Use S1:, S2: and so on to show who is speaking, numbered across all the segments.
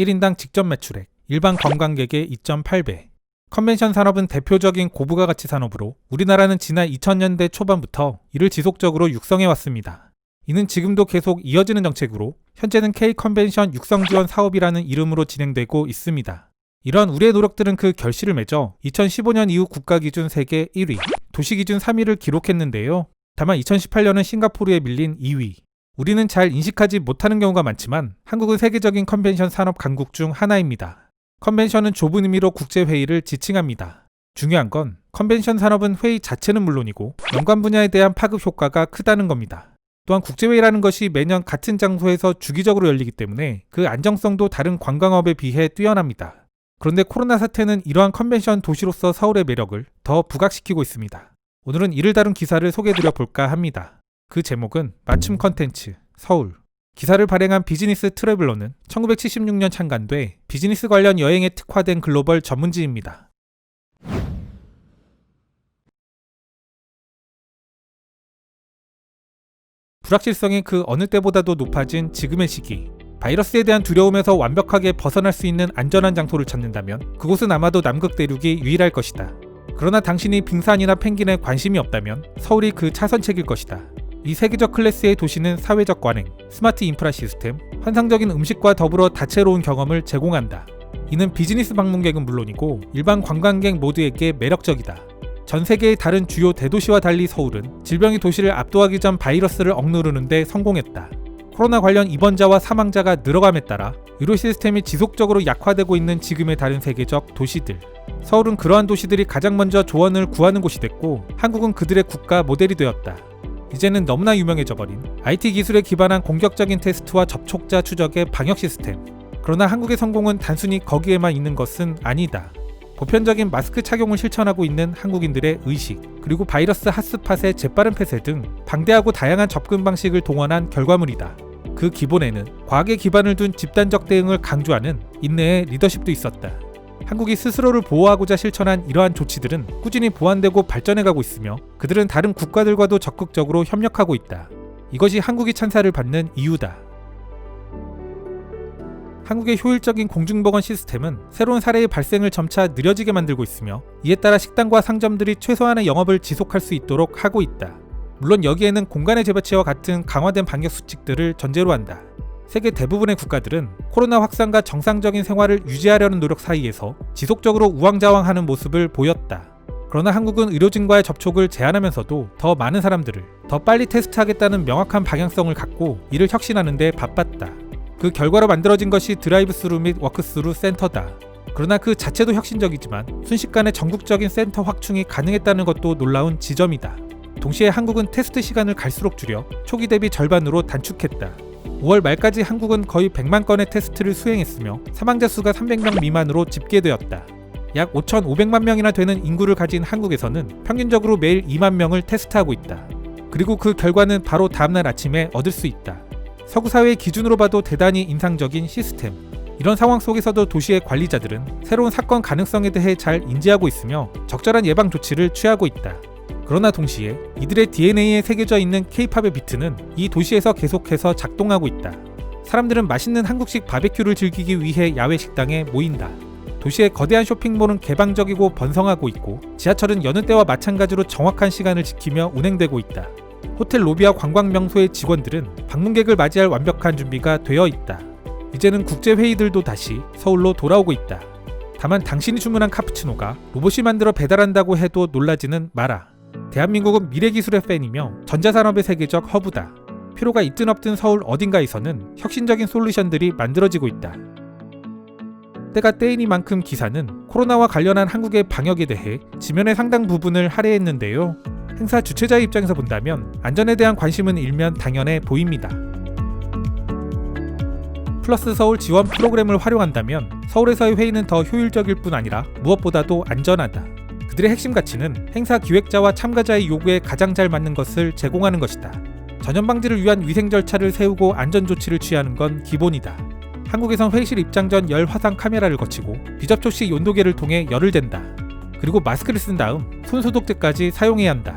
S1: 1인당 직접 매출액, 일반 관광객의 2.8배. 컨벤션 산업은 대표적인 고부가 가치 산업으로 우리나라는 지난 2000년대 초반부터 이를 지속적으로 육성해 왔습니다. 이는 지금도 계속 이어지는 정책으로 현재는 K 컨벤션 육성 지원 사업이라는 이름으로 진행되고 있습니다. 이러한 우리의 노력들은 그 결실을 맺어 2015년 이후 국가 기준 세계 1위, 도시 기준 3위를 기록했는데요. 다만 2018년은 싱가포르에 밀린 2위. 우리는 잘 인식하지 못하는 경우가 많지만 한국은 세계적인 컨벤션 산업 강국 중 하나입니다. 컨벤션은 좁은 의미로 국제회의를 지칭합니다. 중요한 건 컨벤션 산업은 회의 자체는 물론이고 연관 분야에 대한 파급 효과가 크다는 겁니다. 또한 국제회의라는 것이 매년 같은 장소에서 주기적으로 열리기 때문에 그 안정성도 다른 관광업에 비해 뛰어납니다. 그런데 코로나 사태는 이러한 컨벤션 도시로서 서울의 매력을 더 부각시키고 있습니다. 오늘은 이를 다룬 기사를 소개해드려 볼까 합니다. 그 제목은 맞춤 컨텐츠 서울. 기사를 발행한 비즈니스 트래블러는 1976년 창간돼 비즈니스 관련 여행에 특화된 글로벌 전문지입니다. 불확실성이 그 어느 때보다도 높아진 지금의 시기. 바이러스에 대한 두려움에서 완벽하게 벗어날 수 있는 안전한 장소를 찾는다면 그곳은 아마도 남극 대륙이 유일할 것이다. 그러나 당신이 빙산이나 펭귄에 관심이 없다면 서울이 그 차선책일 것이다. 이 세계적 클래스의 도시는 사회적 관행, 스마트 인프라 시스템, 환상적인 음식과 더불어 다채로운 경험을 제공한다. 이는 비즈니스 방문객은 물론이고 일반 관광객 모두에게 매력적이다. 전 세계의 다른 주요 대도시와 달리 서울은 질병이 도시를 압도하기 전 바이러스를 억누르는데 성공했다. 코로나 관련 입원자와 사망자가 늘어감에 따라 의료 시스템이 지속적으로 약화되고 있는 지금의 다른 세계적 도시들. 서울은 그러한 도시들이 가장 먼저 조언을 구하는 곳이 됐고 한국은 그들의 국가 모델이 되었다. 이제는 너무나 유명해져 버린 IT 기술에 기반한 공격적인 테스트와 접촉자 추적의 방역 시스템. 그러나 한국의 성공은 단순히 거기에만 있는 것은 아니다. 보편적인 마스크 착용을 실천하고 있는 한국인들의 의식, 그리고 바이러스 핫스팟의 재빠른 폐쇄 등 방대하고 다양한 접근 방식을 동원한 결과물이다. 그 기본에는 과학에 기반을 둔 집단적 대응을 강조하는 인내의 리더십도 있었다. 한국이 스스로를 보호하고자 실천한 이러한 조치들은 꾸준히 보완되고 발전해가고 있으며 그들은 다른 국가들과도 적극적으로 협력하고 있다. 이것이 한국이 찬사를 받는 이유다. 한국의 효율적인 공중보건 시스템은 새로운 사례의 발생을 점차 느려지게 만들고 있으며 이에 따라 식당과 상점들이 최소한의 영업을 지속할 수 있도록 하고 있다. 물론 여기에는 공간의 재배치와 같은 강화된 방역 수칙들을 전제로 한다. 세계 대부분의 국가들은 코로나 확산과 정상적인 생활을 유지하려는 노력 사이에서 지속적으로 우왕좌왕하는 모습을 보였다. 그러나 한국은 의료진과의 접촉을 제한하면서도 더 많은 사람들을 더 빨리 테스트하겠다는 명확한 방향성을 갖고 이를 혁신하는 데 바빴다. 그 결과로 만들어진 것이 드라이브 스루 및 워크스루 센터다. 그러나 그 자체도 혁신적이지만 순식간에 전국적인 센터 확충이 가능했다는 것도 놀라운 지점이다. 동시에 한국은 테스트 시간을 갈수록 줄여 초기 대비 절반으로 단축했다. 5월 말까지 한국은 거의 100만 건의 테스트를 수행했으며 사망자 수가 300명 미만으로 집계되었다. 약 5,500만 명이나 되는 인구를 가진 한국에서는 평균적으로 매일 2만 명을 테스트하고 있다. 그리고 그 결과는 바로 다음날 아침에 얻을 수 있다. 서구 사회의 기준으로 봐도 대단히 인상적인 시스템. 이런 상황 속에서도 도시의 관리자들은 새로운 사건 가능성에 대해 잘 인지하고 있으며 적절한 예방 조치를 취하고 있다. 그러나 동시에 이들의 DNA에 새겨져 있는 K-팝의 비트는 이 도시에서 계속해서 작동하고 있다. 사람들은 맛있는 한국식 바베큐를 즐기기 위해 야외 식당에 모인다. 도시의 거대한 쇼핑몰은 개방적이고 번성하고 있고 지하철은 여느 때와 마찬가지로 정확한 시간을 지키며 운행되고 있다. 호텔 로비와 관광 명소의 직원들은 방문객을 맞이할 완벽한 준비가 되어 있다. 이제는 국제 회의들도 다시 서울로 돌아오고 있다. 다만 당신이 주문한 카푸치노가 로봇이 만들어 배달한다고 해도 놀라지는 마라. 대한민국은 미래 기술의 팬이며 전자산업의 세계적 허브다. 필요가 있든 없든 서울 어딘가에서는 혁신적인 솔루션들이 만들어지고 있다. 때가 때이니만큼 기사는 코로나와 관련한 한국의 방역에 대해 지면의 상당 부분을 할애했는데요. 행사 주최자의 입장에서 본다면 안전에 대한 관심은 일면 당연해 보입니다. 플러스 서울 지원 프로그램을 활용한다면 서울에서의 회의는 더 효율적일 뿐 아니라 무엇보다도 안전하다. 그들의 핵심 가치는 행사 기획자와 참가자의 요구에 가장 잘 맞는 것을 제공하는 것이다. 전염 방지를 위한 위생 절차를 세우고 안전 조치를 취하는 건 기본이다. 한국에선 회의실 입장 전 열 화상 카메라를 거치고 비접촉 시 온도계를 통해 열을 잰다. 그리고 마스크를 쓴 다음 손 소독제까지 사용해야 한다.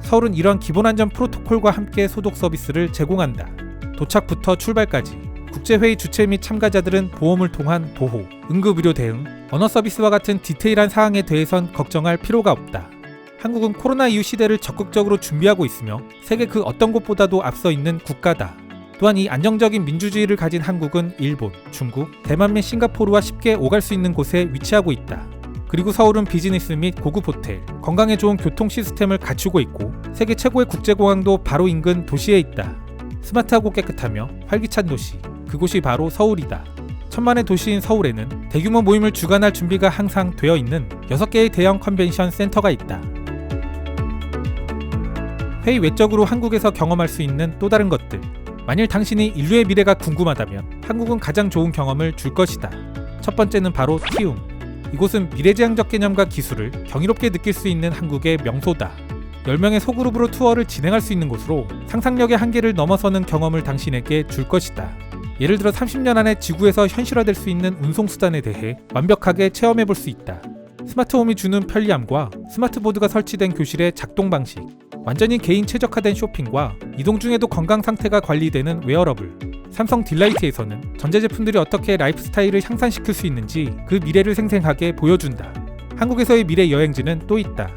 S1: 서울은 이런 기본 안전 프로토콜과 함께 소독 서비스를 제공한다. 도착부터 출발까지 국제회의 주최 및 참가자들은 보험을 통한 보호, 응급의료 대응, 언어 서비스와 같은 디테일한 사항에 대해선 걱정할 필요가 없다. 한국은 코로나 이후 시대를 적극적으로 준비하고 있으며 세계 그 어떤 곳보다도 앞서 있는 국가다. 또한 이 안정적인 민주주의를 가진 한국은 일본, 중국, 대만 및 싱가포르와 쉽게 오갈 수 있는 곳에 위치하고 있다. 그리고 서울은 비즈니스 및 고급 호텔, 건강에 좋은 교통 시스템을 갖추고 있고 세계 최고의 국제공항도 바로 인근 도시에 있다. 스마트하고 깨끗하며 활기찬 도시, 그곳이 바로 서울이다. 천만의 도시인 서울에는 대규모 모임을 주관할 준비가 항상 되어 있는 6개의 대형 컨벤션 센터가 있다. 회의 외적으로 한국에서 경험할 수 있는 또 다른 것들. 만일 당신이 인류의 미래가 궁금하다면 한국은 가장 좋은 경험을 줄 것이다. 첫 번째는 바로 티움. 이곳은 미래지향적 개념과 기술을 경이롭게 느낄 수 있는 한국의 명소다. 10명의 소그룹으로 투어를 진행할 수 있는 곳으로 상상력의 한계를 넘어서는 경험을 당신에게 줄 것이다. 예를 들어 30년 안에 지구에서 현실화될 수 있는 운송수단에 대해 완벽하게 체험해 볼 수 있다. 스마트홈이 주는 편리함과 스마트보드가 설치된 교실의 작동 방식, 완전히 개인 최적화된 쇼핑과 이동 중에도 건강 상태가 관리되는 웨어러블. 삼성 딜라이트에서는 전자제품들이 어떻게 라이프 스타일을 향상시킬 수 있는지 그 미래를 생생하게 보여준다. 한국에서의 미래 여행지는 또 있다.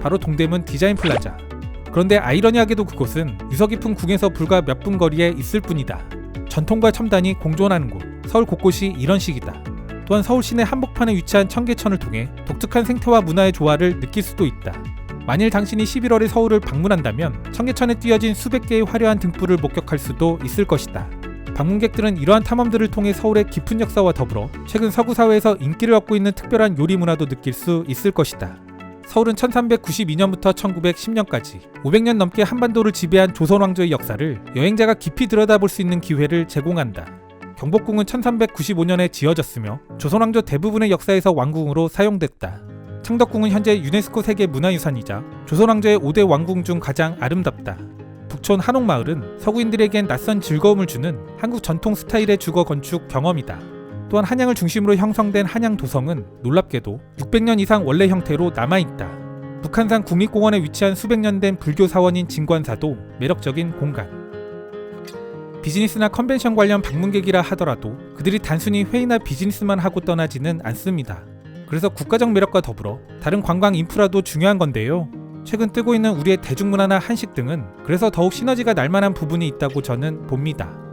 S1: 바로 동대문 디자인 플라자. 그런데 아이러니하게도 그곳은 유서 깊은 궁에서 불과 몇 분 거리에 있을 뿐이다. 전통과 첨단이 공존하는 곳. 서울 곳곳이 이런 식이다. 또한 서울 시내 한복판에 위치한 청계천을 통해 독특한 생태와 문화의 조화를 느낄 수도 있다. 만일 당신이 11월에 서울을 방문한다면 청계천에 띄어진 수백 개의 화려한 등불을 목격할 수도 있을 것이다. 방문객들은 이러한 탐험들을 통해 서울의 깊은 역사와 더불어 최근 서구 사회에서 인기를 얻고 있는 특별한 요리 문화도 느낄 수 있을 것이다. 서울은 1392년부터 1910년까지 500년 넘게 한반도를 지배한 조선 왕조의 역사를 여행자가 깊이 들여다볼 수 있는 기회를 제공한다. 경복궁은 1395년에 지어졌으며 조선 왕조 대부분의 역사에서 왕궁으로 사용됐다. 창덕궁은 현재 유네스코 세계 문화유산이자 조선 왕조의 5대 왕궁 중 가장 아름답다. 북촌 한옥마을은 서구인들에겐 낯선 즐거움을 주는 한국 전통 스타일의 주거 건축 경험이다. 또한 한양을 중심으로 형성된 한양 도성은 놀랍게도 600년 이상 원래 형태로 남아있다. 북한산 국립공원에 위치한 수백 년 된 불교 사원인 진관사도 매력적인 공간. 비즈니스나 컨벤션 관련 방문객이라 하더라도 그들이 단순히 회의나 비즈니스만 하고 떠나지는 않습니다. 그래서 국가적 매력과 더불어 다른 관광 인프라도 중요한 건데요. 최근 뜨고 있는 우리의 대중문화나 한식 등은 그래서 더욱 시너지가 날 만한 부분이 있다고 저는 봅니다.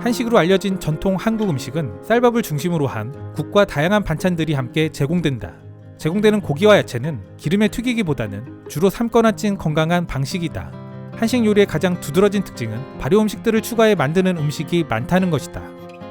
S1: 한식으로 알려진 전통 한국 음식은 쌀밥을 중심으로 한 국과 다양한 반찬들이 함께 제공된다. 제공되는 고기와 야채는 기름에 튀기기보다는 주로 삶거나 찐 건강한 방식이다. 한식 요리의 가장 두드러진 특징은 발효 음식들을 추가해 만드는 음식이 많다는 것이다.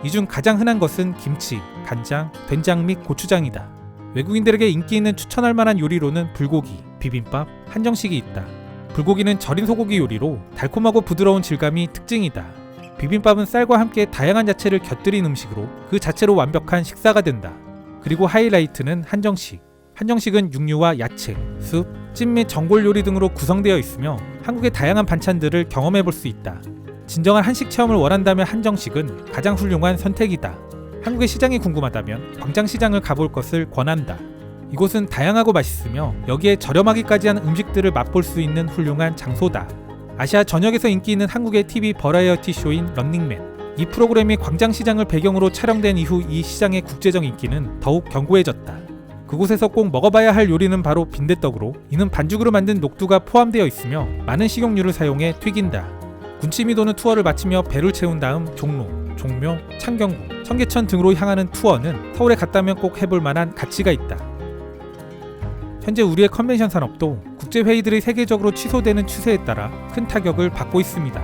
S1: 이 중 가장 흔한 것은 김치, 간장, 된장 및 고추장이다. 외국인들에게 인기 있는 추천할 만한 요리로는 불고기, 비빔밥, 한정식이 있다. 불고기는 절인 소고기 요리로 달콤하고 부드러운 질감이 특징이다. 비빔밥은 쌀과 함께 다양한 야채를 곁들인 음식으로 그 자체로 완벽한 식사가 된다. 그리고 하이라이트는 한정식. 한정식은 육류와 야채, 숲, 찜 및 전골 요리 등으로 구성되어 있으며 한국의 다양한 반찬들을 경험해 볼 수 있다. 진정한 한식 체험을 원한다면 한정식은 가장 훌륭한 선택이다. 한국의 시장이 궁금하다면 광장시장을 가볼 것을 권한다. 이곳은 다양하고 맛있으며 여기에 저렴하기까지 한 음식들을 맛볼 수 있는 훌륭한 장소다. 아시아 전역에서 인기 있는 한국의 TV 버라이어티 쇼인 런닝맨. 이 프로그램이 광장시장을 배경으로 촬영된 이후 이 시장의 국제적 인기는 더욱 견고해졌다. 그곳에서 꼭 먹어봐야 할 요리는 바로 빈대떡으로 이는 반죽으로 만든 녹두가 포함되어 있으며 많은 식용유를 사용해 튀긴다. 군침이 도는 투어를 마치며 배를 채운 다음 종로, 종묘, 창경궁, 청계천 등으로 향하는 투어는 서울에 갔다면 꼭 해볼 만한 가치가 있다. 현재 우리의 컨벤션 산업도 국제 회의들이 세계적으로 취소되는 추세에 따라 큰 타격을 받고 있습니다.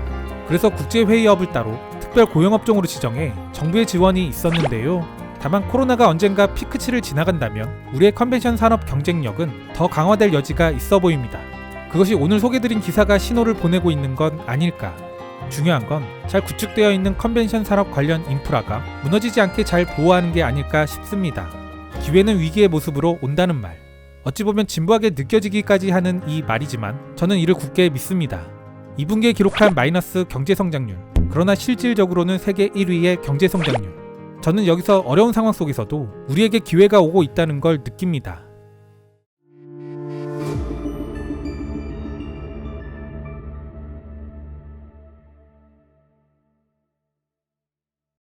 S1: 그래서 국제 회의업을 따로 특별 고용업종으로 지정해 정부의 지원이 있었는데요. 다만 코로나가 언젠가 피크치를 지나간다면 우리의 컨벤션 산업 경쟁력은 더 강화될 여지가 있어 보입니다. 그것이 오늘 소개드린 기사가 신호를 보내고 있는 건 아닐까. 중요한 건 잘 구축되어 있는 컨벤션 산업 관련 인프라가 무너지지 않게 잘 보호하는 게 아닐까 싶습니다. 기회는 위기의 모습으로 온다는 말. 어찌 보면 진부하게 느껴지기까지 하는 이 말이지만 저는 이를 굳게 믿습니다. 2분기에 기록한 마이너스 경제 성장률. 그러나 실질적으로는 세계 1위의 경제 성장률. 저는 여기서 어려운 상황 속에서도 우리에게 기회가 오고 있다는 걸 느낍니다.